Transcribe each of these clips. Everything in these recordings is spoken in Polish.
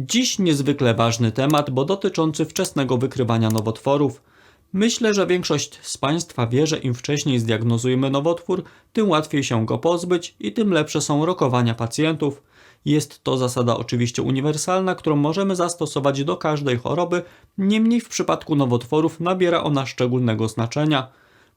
Dziś niezwykle ważny temat, bo dotyczący wczesnego wykrywania nowotworów. Myślę, że większość z Państwa wie, że im wcześniej zdiagnozujemy nowotwór, tym łatwiej się go pozbyć i tym lepsze są rokowania pacjentów. Jest to zasada oczywiście uniwersalna, którą możemy zastosować do każdej choroby, niemniej w przypadku nowotworów nabiera ona szczególnego znaczenia.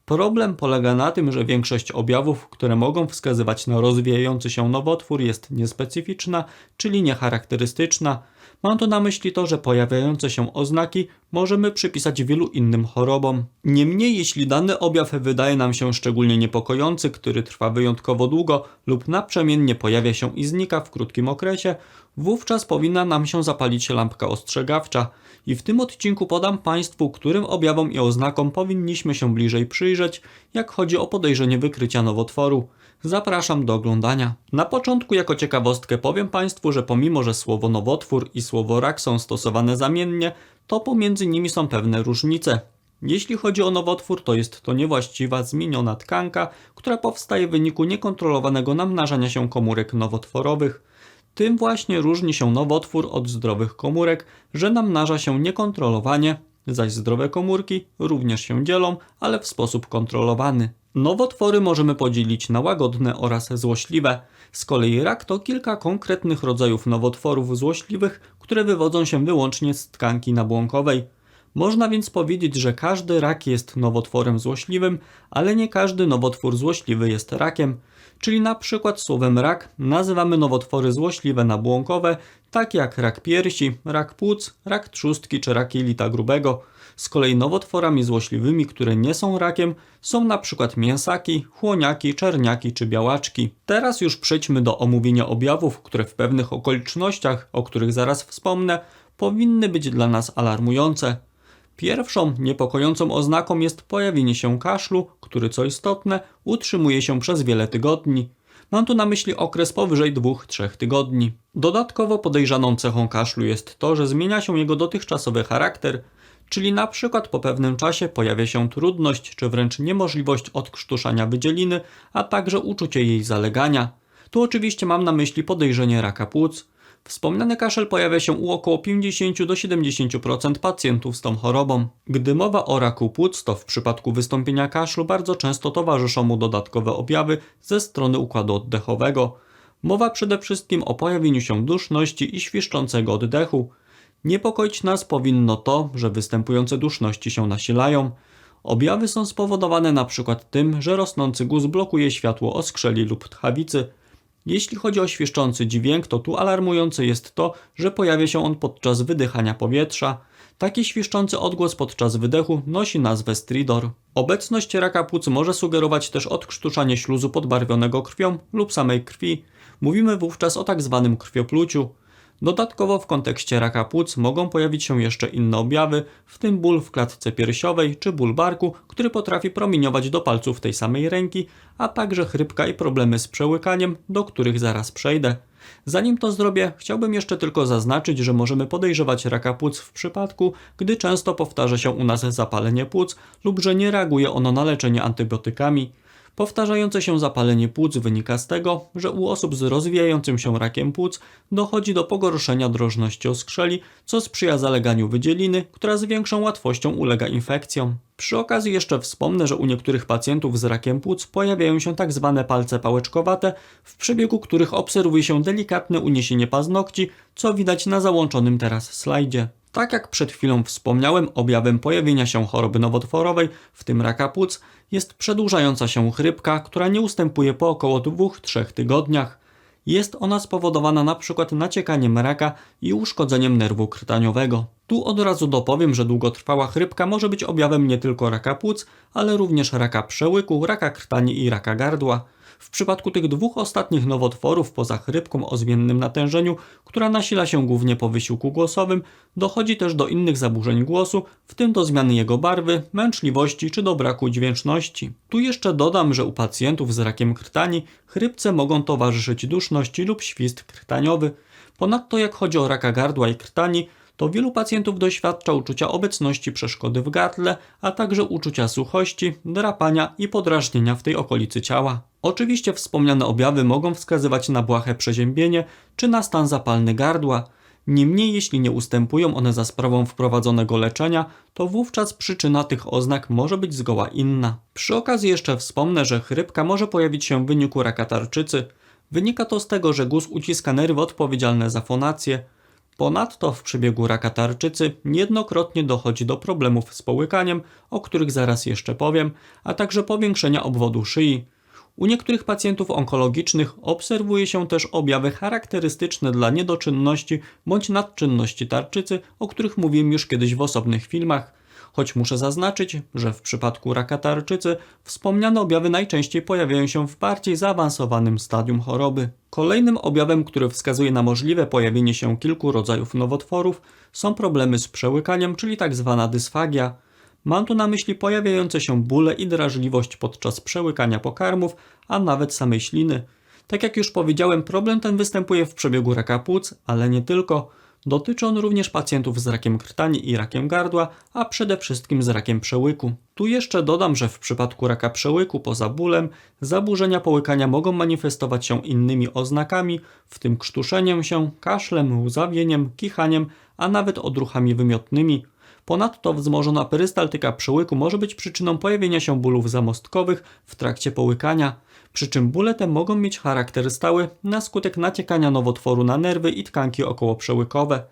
Problem polega na tym, że większość objawów, które mogą wskazywać na rozwijający się nowotwór, jest niespecyficzna, czyli niecharakterystyczna. Mam tu na myśli to, że pojawiające się oznaki możemy przypisać wielu innym chorobom. Niemniej, jeśli dany objaw wydaje nam się szczególnie niepokojący, który trwa wyjątkowo długo lub naprzemiennie pojawia się i znika w krótkim okresie, wówczas powinna nam się zapalić lampka ostrzegawcza. I w tym odcinku podam Państwu, którym objawom i oznakom powinniśmy się bliżej przyjrzeć, jak chodzi o podejrzenie wykrycia nowotworu. Zapraszam do oglądania. Na początku, jako ciekawostkę, powiem Państwu, że pomimo, że słowo nowotwór i słowo rak są stosowane zamiennie, to pomiędzy nimi są pewne różnice. Jeśli chodzi o nowotwór, to jest to niewłaściwa, zmieniona tkanka, która powstaje w wyniku niekontrolowanego namnażania się komórek nowotworowych. Tym właśnie różni się nowotwór od zdrowych komórek, że namnaża się niekontrolowanie, zaś zdrowe komórki również się dzielą, ale w sposób kontrolowany. Nowotwory możemy podzielić na łagodne oraz złośliwe. Z kolei rak to kilka konkretnych rodzajów nowotworów złośliwych, które wywodzą się wyłącznie z tkanki nabłonkowej. Można więc powiedzieć, że każdy rak jest nowotworem złośliwym, ale nie każdy nowotwór złośliwy jest rakiem. Czyli na przykład słowem rak nazywamy nowotwory złośliwe nabłonkowe, takie jak rak piersi, rak płuc, rak trzustki czy rak jelita grubego. Z kolei nowotworami złośliwymi, które nie są rakiem, są na przykład mięsaki, chłoniaki, czerniaki czy białaczki. Teraz już przejdźmy do omówienia objawów, które w pewnych okolicznościach, o których zaraz wspomnę, powinny być dla nas alarmujące. Pierwszą niepokojącą oznaką jest pojawienie się kaszlu, który co istotne utrzymuje się przez wiele tygodni. Mam tu na myśli okres powyżej 2-3 tygodni. Dodatkowo podejrzaną cechą kaszlu jest to, że zmienia się jego dotychczasowy charakter, czyli na przykład po pewnym czasie pojawia się trudność czy wręcz niemożliwość odkrztuszania wydzieliny, a także uczucie jej zalegania. Tu oczywiście mam na myśli podejrzenie raka płuc. Wspomniany kaszel pojawia się u około 50 do 70% pacjentów z tą chorobą. Gdy mowa o raku płuc, to w przypadku wystąpienia kaszlu bardzo często towarzyszą mu dodatkowe objawy ze strony układu oddechowego. Mowa przede wszystkim o pojawieniu się duszności i świszczącego oddechu. Niepokoić nas powinno to, że występujące duszności się nasilają. Objawy są spowodowane np. tym, że rosnący guz blokuje światło oskrzeli lub tchawicy. Jeśli chodzi o świszczący dźwięk, to tu alarmujące jest to, że pojawia się on podczas wydychania powietrza. Taki świszczący odgłos podczas wydechu nosi nazwę stridor. Obecność raka płuc może sugerować też odkrztuszanie śluzu podbarwionego krwią lub samej krwi. Mówimy wówczas o tak zwanym krwiopluciu. Dodatkowo w kontekście raka płuc mogą pojawić się jeszcze inne objawy, w tym ból w klatce piersiowej czy ból barku, który potrafi promieniować do palców tej samej ręki, a także chrypka i problemy z przełykaniem, do których zaraz przejdę. Zanim to zrobię, chciałbym jeszcze tylko zaznaczyć, że możemy podejrzewać raka płuc w przypadku, gdy często powtarza się u nas zapalenie płuc lub że nie reaguje ono na leczenie antybiotykami. Powtarzające się zapalenie płuc wynika z tego, że u osób z rozwijającym się rakiem płuc dochodzi do pogorszenia drożności oskrzeli, co sprzyja zaleganiu wydzieliny, która z większą łatwością ulega infekcjom. Przy okazji jeszcze wspomnę, że u niektórych pacjentów z rakiem płuc pojawiają się tak zwane palce pałeczkowate, w przebiegu których obserwuje się delikatne uniesienie paznokci, co widać na załączonym teraz slajdzie. Tak jak przed chwilą wspomniałem, objawem pojawienia się choroby nowotworowej, w tym raka płuc, jest przedłużająca się chrypka, która nie ustępuje po około 2-3 tygodniach. Jest ona spowodowana np. naciekaniem raka i uszkodzeniem nerwu krtaniowego. Tu od razu dopowiem, że długotrwała chrypka może być objawem nie tylko raka płuc, ale również raka przełyku, raka krtani i raka gardła. W przypadku tych dwóch ostatnich nowotworów, poza chrypką o zmiennym natężeniu, która nasila się głównie po wysiłku głosowym, dochodzi też do innych zaburzeń głosu, w tym do zmiany jego barwy, męczliwości czy do braku dźwięczności. Tu jeszcze dodam, że u pacjentów z rakiem krtani chrypce mogą towarzyszyć duszności lub świst krtaniowy. Ponadto jak chodzi o raka gardła i krtani, to wielu pacjentów doświadcza uczucia obecności przeszkody w gardle, a także uczucia suchości, drapania i podrażnienia w tej okolicy ciała. Oczywiście wspomniane objawy mogą wskazywać na błahe przeziębienie czy na stan zapalny gardła. Niemniej, jeśli nie ustępują one za sprawą wprowadzonego leczenia, to wówczas przyczyna tych oznak może być zgoła inna. Przy okazji jeszcze wspomnę, że chrypka może pojawić się w wyniku raka tarczycy. Wynika to z tego, że guz uciska nerwy odpowiedzialne za fonację. Ponadto w przebiegu raka tarczycy niejednokrotnie dochodzi do problemów z połykaniem, o których zaraz jeszcze powiem, a także powiększenia obwodu szyi. U niektórych pacjentów onkologicznych obserwuje się też objawy charakterystyczne dla niedoczynności bądź nadczynności tarczycy, o których mówiłem już kiedyś w osobnych filmach. Choć muszę zaznaczyć, że w przypadku raka tarczycy wspomniane objawy najczęściej pojawiają się w bardziej zaawansowanym stadium choroby. Kolejnym objawem, który wskazuje na możliwe pojawienie się kilku rodzajów nowotworów, są problemy z przełykaniem, czyli tzw. Tak dysfagia. Mam tu na myśli pojawiające się bóle i drażliwość podczas przełykania pokarmów, a nawet samej śliny. Tak jak już powiedziałem, problem ten występuje w przebiegu raka płuc, ale nie tylko. Dotyczy on również pacjentów z rakiem krtani i rakiem gardła, a przede wszystkim z rakiem przełyku. Tu jeszcze dodam, że w przypadku raka przełyku poza bólem, zaburzenia połykania mogą manifestować się innymi oznakami, w tym krztuszeniem się, kaszlem, łzawieniem, kichaniem, a nawet odruchami wymiotnymi. Ponadto wzmożona perystaltyka przełyku może być przyczyną pojawienia się bólów zamostkowych w trakcie połykania, przy czym bóle te mogą mieć charakter stały na skutek naciekania nowotworu na nerwy i tkanki okołoprzełykowe.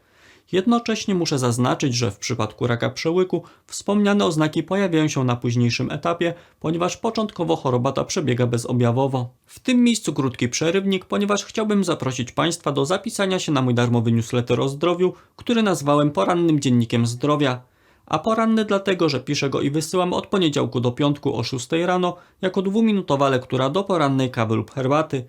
Jednocześnie muszę zaznaczyć, że w przypadku raka przełyku wspomniane oznaki pojawiają się na późniejszym etapie, ponieważ początkowo choroba ta przebiega bezobjawowo. W tym miejscu krótki przerywnik, ponieważ chciałbym zaprosić Państwa do zapisania się na mój darmowy newsletter o zdrowiu, który nazwałem porannym dziennikiem zdrowia. A poranny dlatego, że piszę go i wysyłam od poniedziałku do piątku o 6 rano jako dwuminutowa lektura do porannej kawy lub herbaty.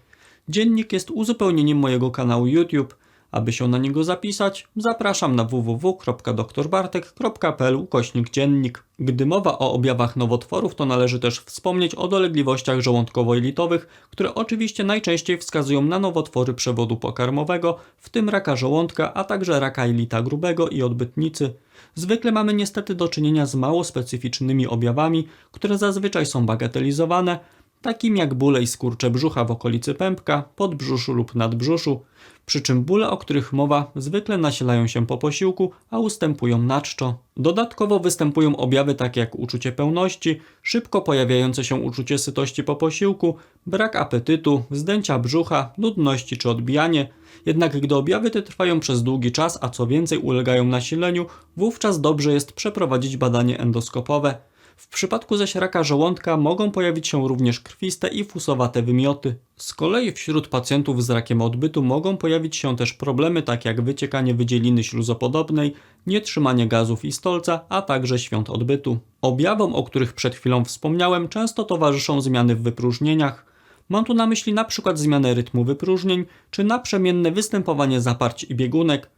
Dziennik jest uzupełnieniem mojego kanału YouTube – aby się na niego zapisać, zapraszam na www.doktorbartek.pl ukośnik dziennik. Gdy mowa o objawach nowotworów, to należy też wspomnieć o dolegliwościach żołądkowo-jelitowych, które oczywiście najczęściej wskazują na nowotwory przewodu pokarmowego, w tym raka żołądka, a także raka jelita grubego i odbytnicy. Zwykle mamy niestety do czynienia z mało specyficznymi objawami, które zazwyczaj są bagatelizowane, takim jak bóle i skurcze brzucha w okolicy pępka, podbrzuszu lub nadbrzuszu, przy czym bóle, o których mowa, zwykle nasilają się po posiłku, a ustępują na czczo. Dodatkowo występują objawy takie jak uczucie pełności, szybko pojawiające się uczucie sytości po posiłku, brak apetytu, zdęcia brzucha, nudności czy odbijanie. Jednak gdy objawy te trwają przez długi czas, a co więcej ulegają nasileniu, wówczas dobrze jest przeprowadzić badanie endoskopowe. W przypadku zaś raka żołądka mogą pojawić się również krwiste i fusowate wymioty. Z kolei wśród pacjentów z rakiem odbytu mogą pojawić się też problemy takie jak wyciekanie wydzieliny śluzopodobnej, nietrzymanie gazów i stolca, a także świąt odbytu. Objawom, o których przed chwilą wspomniałem, często towarzyszą zmiany w wypróżnieniach. Mam tu na myśli np. zmianę rytmu wypróżnień, czy naprzemienne występowanie zaparć i biegunek,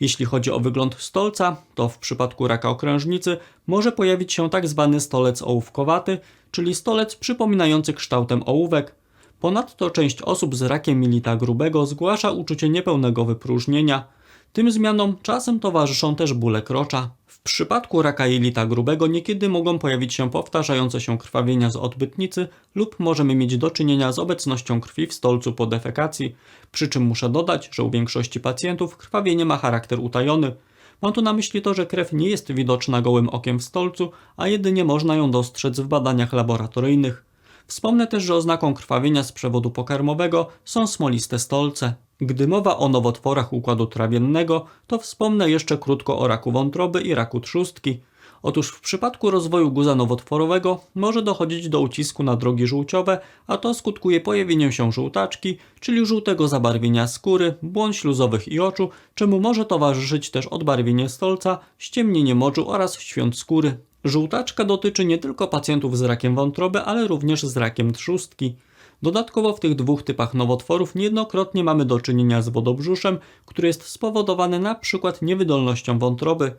jeśli chodzi o wygląd stolca, to w przypadku raka okrężnicy może pojawić się tak zwany stolec ołówkowaty, czyli stolec przypominający kształtem ołówek. Ponadto część osób z rakiem milita grubego zgłasza uczucie niepełnego wypróżnienia. Tym zmianom czasem towarzyszą też bóle krocza. W przypadku raka jelita grubego niekiedy mogą pojawić się powtarzające się krwawienia z odbytnicy lub możemy mieć do czynienia z obecnością krwi w stolcu po defekacji, przy czym muszę dodać, że u większości pacjentów krwawienie ma charakter utajony. Mam tu na myśli to, że krew nie jest widoczna gołym okiem w stolcu, a jedynie można ją dostrzec w badaniach laboratoryjnych. Wspomnę też, że oznaką krwawienia z przewodu pokarmowego są smoliste stolce. Gdy mowa o nowotworach układu trawiennego, to wspomnę jeszcze krótko o raku wątroby i raku trzustki. Otóż w przypadku rozwoju guza nowotworowego może dochodzić do ucisku na drogi żółciowe, a to skutkuje pojawieniem się żółtaczki, czyli żółtego zabarwienia skóry, błon śluzowych i oczu, czemu może towarzyszyć też odbarwienie stolca, ściemnienie moczu oraz świąt skóry. Żółtaczka dotyczy nie tylko pacjentów z rakiem wątroby, ale również z rakiem trzustki. Dodatkowo w tych dwóch typach nowotworów niejednokrotnie mamy do czynienia z wodobrzuszem, który jest spowodowany przykład niewydolnością wątroby.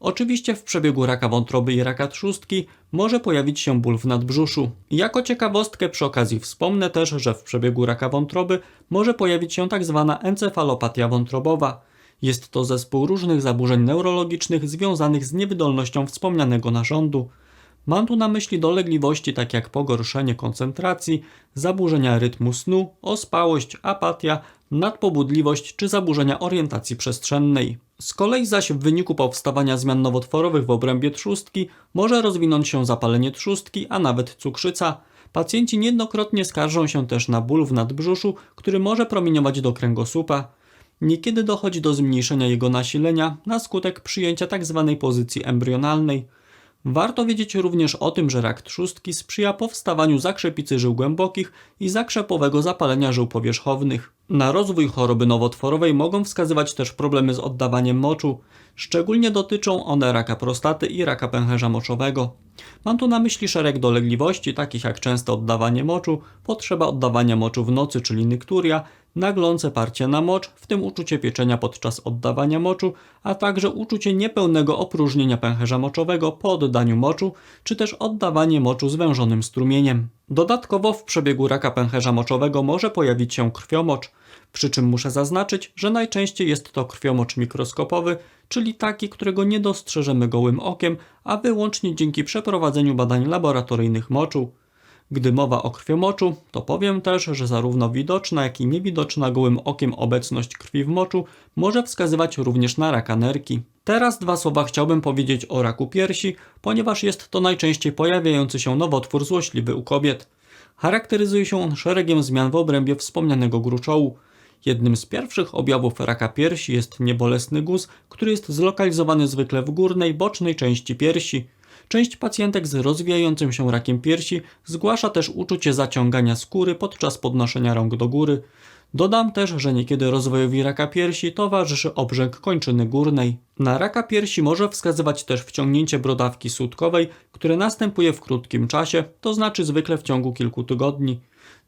Oczywiście w przebiegu raka wątroby i raka trzustki może pojawić się ból w nadbrzuszu. Jako ciekawostkę przy okazji wspomnę też, że w przebiegu raka wątroby może pojawić się tzw. Tak encefalopatia wątrobowa. Jest to zespół różnych zaburzeń neurologicznych związanych z niewydolnością wspomnianego narządu. Mam tu na myśli dolegliwości takie jak pogorszenie koncentracji, zaburzenia rytmu snu, ospałość, apatia, nadpobudliwość czy zaburzenia orientacji przestrzennej. Z kolei zaś w wyniku powstawania zmian nowotworowych w obrębie trzustki może rozwinąć się zapalenie trzustki, a nawet cukrzyca. Pacjenci niejednokrotnie skarżą się też na ból w nadbrzuszu, który może promieniować do kręgosłupa. Niekiedy dochodzi do zmniejszenia jego nasilenia na skutek przyjęcia tzw. pozycji embrionalnej. Warto wiedzieć również o tym, że rak trzustki sprzyja powstawaniu zakrzepicy żył głębokich i zakrzepowego zapalenia żył powierzchownych. Na rozwój choroby nowotworowej mogą wskazywać też problemy z oddawaniem moczu. Szczególnie dotyczą one raka prostaty i raka pęcherza moczowego. Mam tu na myśli szereg dolegliwości, takich jak częste oddawanie moczu, potrzeba oddawania moczu w nocy, czyli nykturia, naglące parcie na mocz, w tym uczucie pieczenia podczas oddawania moczu, a także uczucie niepełnego opróżnienia pęcherza moczowego po oddaniu moczu, czy też oddawanie moczu zwężonym strumieniem. Dodatkowo w przebiegu raka pęcherza moczowego może pojawić się krwiomocz, przy czym muszę zaznaczyć, że najczęściej jest to krwiomocz mikroskopowy, czyli taki, którego nie dostrzeżemy gołym okiem, a wyłącznie dzięki przeprowadzeniu badań laboratoryjnych moczu. Gdy mowa o krwiomoczu, to powiem też, że zarówno widoczna, jak i niewidoczna gołym okiem obecność krwi w moczu może wskazywać również na raka nerki. Teraz dwa słowa chciałbym powiedzieć o raku piersi, ponieważ jest to najczęściej pojawiający się nowotwór złośliwy u kobiet. Charakteryzuje się on szeregiem zmian w obrębie wspomnianego gruczołu. Jednym z pierwszych objawów raka piersi jest niebolesny guz, który jest zlokalizowany zwykle w górnej, bocznej części piersi. Część pacjentek z rozwijającym się rakiem piersi zgłasza też uczucie zaciągania skóry podczas podnoszenia rąk do góry. Dodam też, że niekiedy rozwojowi raka piersi towarzyszy obrzęk kończyny górnej. Na raka piersi może wskazywać też wciągnięcie brodawki sutkowej, które następuje w krótkim czasie, to znaczy zwykle w ciągu kilku tygodni.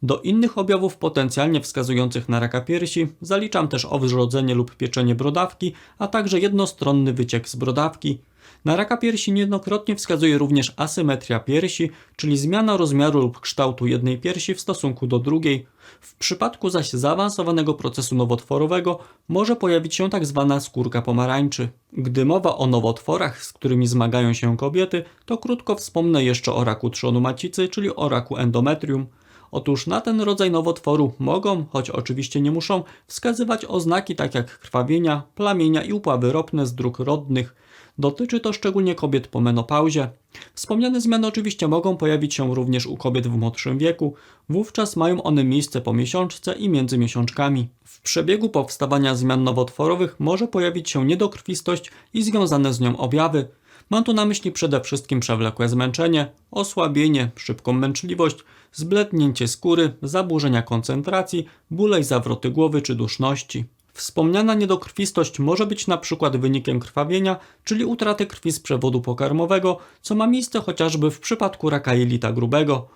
Do innych objawów potencjalnie wskazujących na raka piersi zaliczam też owrzodzenie lub pieczenie brodawki, a także jednostronny wyciek z brodawki. Na raka piersi niejednokrotnie wskazuje również asymetria piersi, czyli zmiana rozmiaru lub kształtu jednej piersi w stosunku do drugiej. W przypadku zaś zaawansowanego procesu nowotworowego może pojawić się. Tak skórka pomarańczy. Gdy mowa o nowotworach, z którymi zmagają się kobiety, to krótko wspomnę jeszcze o raku trzonu macicy, czyli o raku endometrium. Otóż na ten rodzaj nowotworu mogą, choć oczywiście nie muszą, wskazywać oznaki tak jak krwawienia, plamienia i upławy ropne z dróg rodnych. Dotyczy to szczególnie kobiet po menopauzie. Wspomniane zmiany oczywiście mogą pojawić się również u kobiet w młodszym wieku, wówczas mają one miejsce po miesiączce i między miesiączkami. W przebiegu powstawania zmian nowotworowych może pojawić się niedokrwistość i związane z nią objawy. Mam tu na myśli przede wszystkim przewlekłe zmęczenie, osłabienie, szybką męczliwość, zblednięcie skóry, zaburzenia koncentracji, bóle i zawroty głowy czy duszności. Wspomniana niedokrwistość może być przykład wynikiem krwawienia, czyli utraty krwi z przewodu pokarmowego, co ma miejsce chociażby w przypadku raka jelita grubego.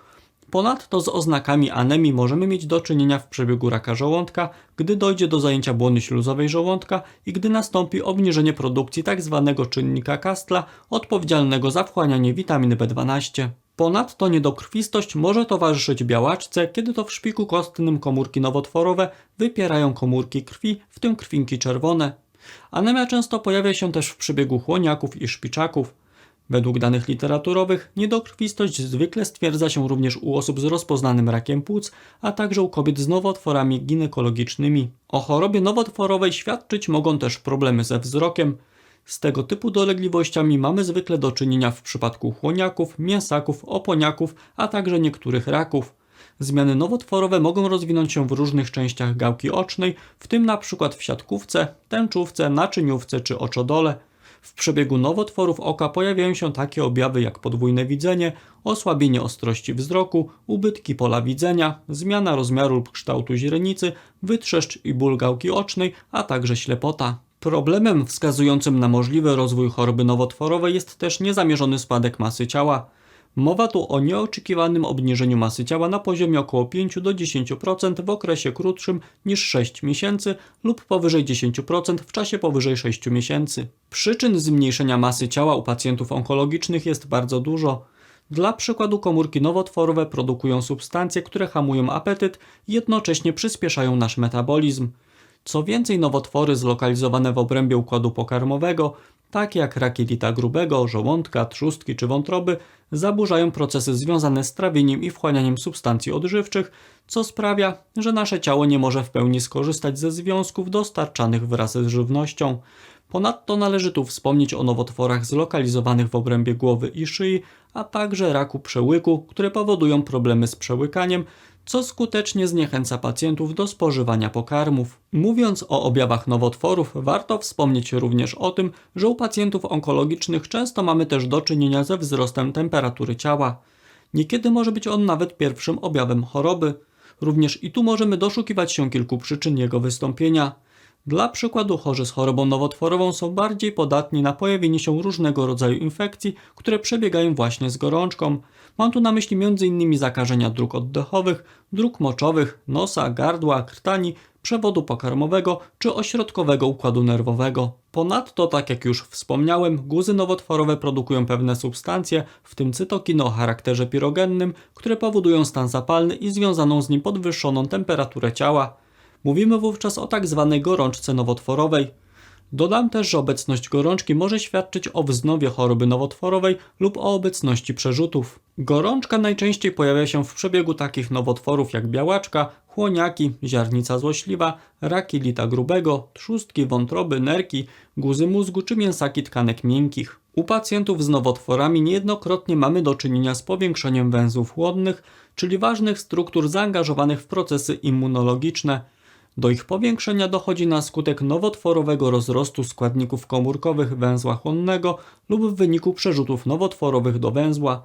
Ponadto z oznakami anemii możemy mieć do czynienia w przebiegu raka żołądka, gdy dojdzie do zajęcia błony śluzowej żołądka i gdy nastąpi obniżenie produkcji tzw. Tak czynnika Kastla odpowiedzialnego za wchłanianie witaminy B12. Ponadto niedokrwistość może towarzyszyć białaczce, kiedy to w szpiku kostnym komórki nowotworowe wypierają komórki krwi, w tym krwinki czerwone. Anemia często pojawia się też w przebiegu chłoniaków i szpiczaków. Według danych literaturowych niedokrwistość zwykle stwierdza się również u osób z rozpoznanym rakiem płuc, a także u kobiet z nowotworami ginekologicznymi. O chorobie nowotworowej świadczyć mogą też problemy ze wzrokiem. Z tego typu dolegliwościami mamy zwykle do czynienia w przypadku chłoniaków, mięsaków, oponiaków, a także niektórych raków. Zmiany nowotworowe mogą rozwinąć się w różnych częściach gałki ocznej, w tym np. w siatkówce, tęczówce, naczyniówce czy oczodole. W przebiegu nowotworów oka pojawiają się takie objawy jak podwójne widzenie, osłabienie ostrości wzroku, ubytki pola widzenia, zmiana rozmiaru lub kształtu źrenicy, wytrzeszcz i ból gałki ocznej, a także ślepota. Problemem wskazującym na możliwy rozwój choroby nowotworowej jest też niezamierzony spadek masy ciała. Mowa tu o nieoczekiwanym obniżeniu masy ciała na poziomie około 5 do 10% w okresie krótszym niż 6 miesięcy lub powyżej 10% w czasie powyżej 6 miesięcy. Przyczyn zmniejszenia masy ciała u pacjentów onkologicznych jest bardzo dużo. Dla przykładu komórki nowotworowe produkują substancje, które hamują apetyt i jednocześnie przyspieszają nasz metabolizm. Co więcej, nowotwory zlokalizowane w obrębie układu pokarmowego takie jak raki jelita grubego, żołądka, trzustki czy wątroby, zaburzają procesy związane z trawieniem i wchłanianiem substancji odżywczych, co sprawia, że nasze ciało nie może w pełni skorzystać ze związków dostarczanych wraz z żywnością. Ponadto należy tu wspomnieć o nowotworach zlokalizowanych w obrębie głowy i szyi, a także raku przełyku, które powodują problemy z przełykaniem, co skutecznie zniechęca pacjentów do spożywania pokarmów. Mówiąc o objawach nowotworów, warto wspomnieć również o tym, że u pacjentów onkologicznych często mamy też do czynienia ze wzrostem temperatury ciała. Niekiedy może być on nawet pierwszym objawem choroby. Również i tu możemy doszukiwać się kilku przyczyn jego wystąpienia. Dla przykładu chorzy z chorobą nowotworową są bardziej podatni na pojawienie się różnego rodzaju infekcji, które przebiegają właśnie z gorączką. Mam tu na myśli m.in. zakażenia dróg oddechowych, dróg moczowych, nosa, gardła, krtani, przewodu pokarmowego czy ośrodkowego układu nerwowego. Ponadto, tak jak już wspomniałem, guzy nowotworowe produkują pewne substancje, w tym cytokiny o charakterze pirogennym, które powodują stan zapalny i związaną z nim podwyższoną temperaturę ciała. Mówimy wówczas o tak zwanej gorączce nowotworowej. Dodam też, że obecność gorączki może świadczyć o wznowie choroby nowotworowej lub o obecności przerzutów. Gorączka najczęściej pojawia się w przebiegu takich nowotworów jak białaczka, chłoniaki, ziarnica złośliwa, raki lita grubego, trzustki, wątroby, nerki, guzy mózgu czy mięsaki tkanek miękkich. U pacjentów z nowotworami niejednokrotnie mamy do czynienia z powiększeniem węzłów chłodnych, czyli ważnych struktur zaangażowanych w procesy immunologiczne. Do ich powiększenia dochodzi na skutek nowotworowego rozrostu składników komórkowych węzła chłonnego lub w wyniku przerzutów nowotworowych do węzła.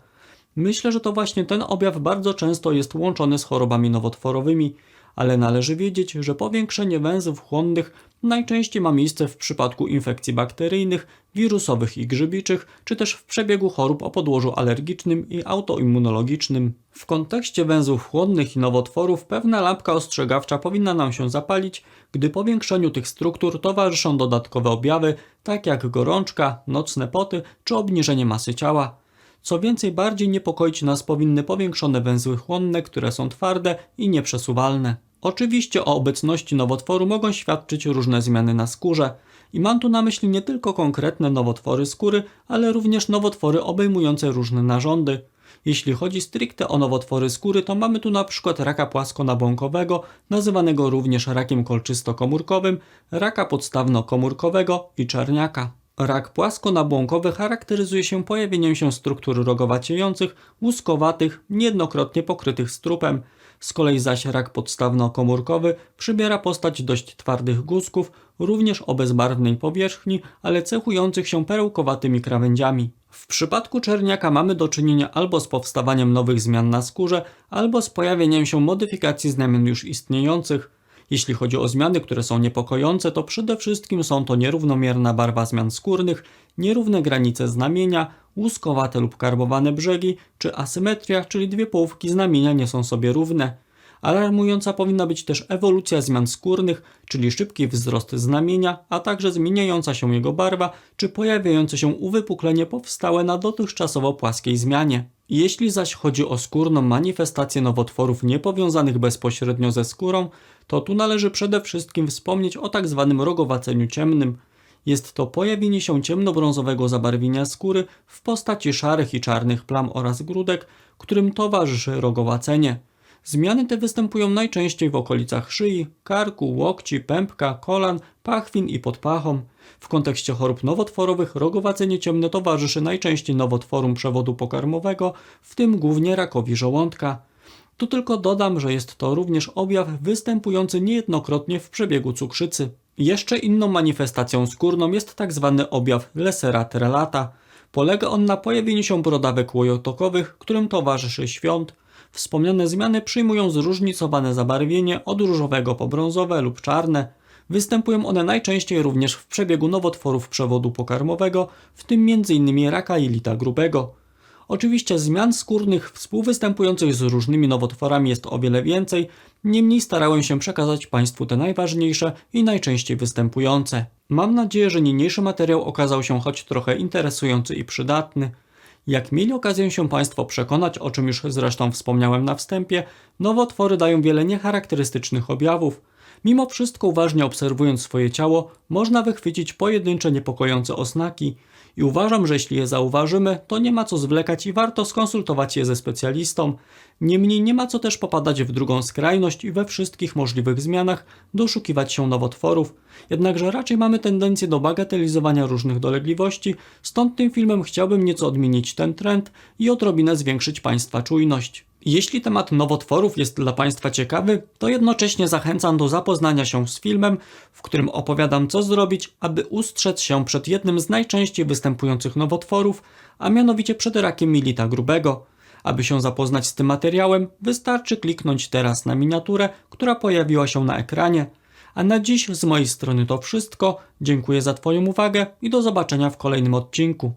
Myślę, że to właśnie ten objaw bardzo często jest łączony z chorobami nowotworowymi, ale należy wiedzieć, że powiększenie węzłów chłonnych najczęściej ma miejsce w przypadku infekcji bakteryjnych, wirusowych i grzybiczych, czy też w przebiegu chorób o podłożu alergicznym i autoimmunologicznym. W kontekście węzłów chłonnych i nowotworów pewna lampka ostrzegawcza powinna nam się zapalić, gdy powiększeniu tych struktur towarzyszą dodatkowe objawy, tak jak gorączka, nocne poty czy obniżenie masy ciała. Co więcej, bardziej niepokoić nas powinny powiększone węzły chłonne, które są twarde i nieprzesuwalne. Oczywiście o obecności nowotworu mogą świadczyć różne zmiany na skórze. I mam tu na myśli nie tylko konkretne nowotwory skóry, ale również nowotwory obejmujące różne narządy. Jeśli chodzi stricte o nowotwory skóry, to mamy tu na przykład raka płaskonabłąkowego, nazywanego również rakiem kolczystokomórkowym, raka podstawno-komórkowego i czerniaka. Rak płaskonabłąkowy charakteryzuje się pojawieniem się struktur rogowaciejących, łuskowatych, niejednokrotnie pokrytych strupem. Z kolei zaś rak podstawno-komórkowy przybiera postać dość twardych guzków, również o bezbarwnej powierzchni, ale cechujących się perełkowatymi krawędziami. W przypadku czerniaka mamy do czynienia albo z powstawaniem nowych zmian na skórze, albo z pojawieniem się modyfikacji znamion już istniejących. Jeśli chodzi o zmiany, które są niepokojące, to przede wszystkim są to nierównomierna barwa zmian skórnych, nierówne granice znamienia, łuskowate lub karbowane brzegi, czy asymetria, czyli dwie połówki znamienia nie są sobie równe. Alarmująca powinna być też ewolucja zmian skórnych, czyli szybki wzrost znamienia, a także zmieniająca się jego barwa, czy pojawiające się uwypuklenie powstałe na dotychczasowo płaskiej zmianie. Jeśli zaś chodzi o skórną manifestację nowotworów niepowiązanych bezpośrednio ze skórą, to tu należy przede wszystkim wspomnieć o tak zwanym rogowaceniu ciemnym. Jest to pojawienie się ciemnobrązowego zabarwienia skóry w postaci szarych i czarnych plam oraz grudek, którym towarzyszy rogowacenie. Zmiany te występują najczęściej w okolicach szyi, karku, łokci, pępka, kolan, pachwin i pod pachą. W kontekście chorób nowotworowych rogowacenie ciemne towarzyszy najczęściej nowotworom przewodu pokarmowego, w tym głównie rakowi żołądka. Tu tylko dodam, że jest to również objaw występujący niejednokrotnie w przebiegu cukrzycy. Jeszcze inną manifestacją skórną jest tzw. Tak objaw Lessera trelata. Polega on na pojawieniu się brodawek łojotokowych, którym towarzyszy świąt. Wspomniane zmiany przyjmują zróżnicowane zabarwienie od różowego po brązowe lub czarne. Występują one najczęściej również w przebiegu nowotworów przewodu pokarmowego, w tym m.in. raka jelita grubego. Oczywiście zmian skórnych współwystępujących z różnymi nowotworami jest o wiele więcej, niemniej starałem się przekazać Państwu te najważniejsze i najczęściej występujące. Mam nadzieję, że niniejszy materiał okazał się choć trochę interesujący i przydatny. Jak mieli okazję się Państwo przekonać, o czym już zresztą wspomniałem na wstępie, nowotwory dają wiele niecharakterystycznych objawów. Mimo wszystko uważnie obserwując swoje ciało, można wychwycić pojedyncze niepokojące oznaki i uważam, że jeśli je zauważymy, to nie ma co zwlekać i warto skonsultować je ze specjalistą. Niemniej nie ma co też popadać w drugą skrajność i we wszystkich możliwych zmianach doszukiwać się nowotworów. Jednakże raczej mamy tendencję do bagatelizowania różnych dolegliwości, stąd tym filmem chciałbym nieco odmienić ten trend i odrobinę zwiększyć Państwa czujność. Jeśli temat nowotworów jest dla Państwa ciekawy, to jednocześnie zachęcam do zapoznania się z filmem, w którym opowiadam co zrobić, aby ustrzec się przed jednym z najczęściej występujących nowotworów, a mianowicie przed rakiem jelita grubego. Aby się zapoznać z tym materiałem, wystarczy kliknąć teraz na miniaturę, która pojawiła się na ekranie. A na dziś z mojej strony to wszystko. Dziękuję za Twoją uwagę i do zobaczenia w kolejnym odcinku.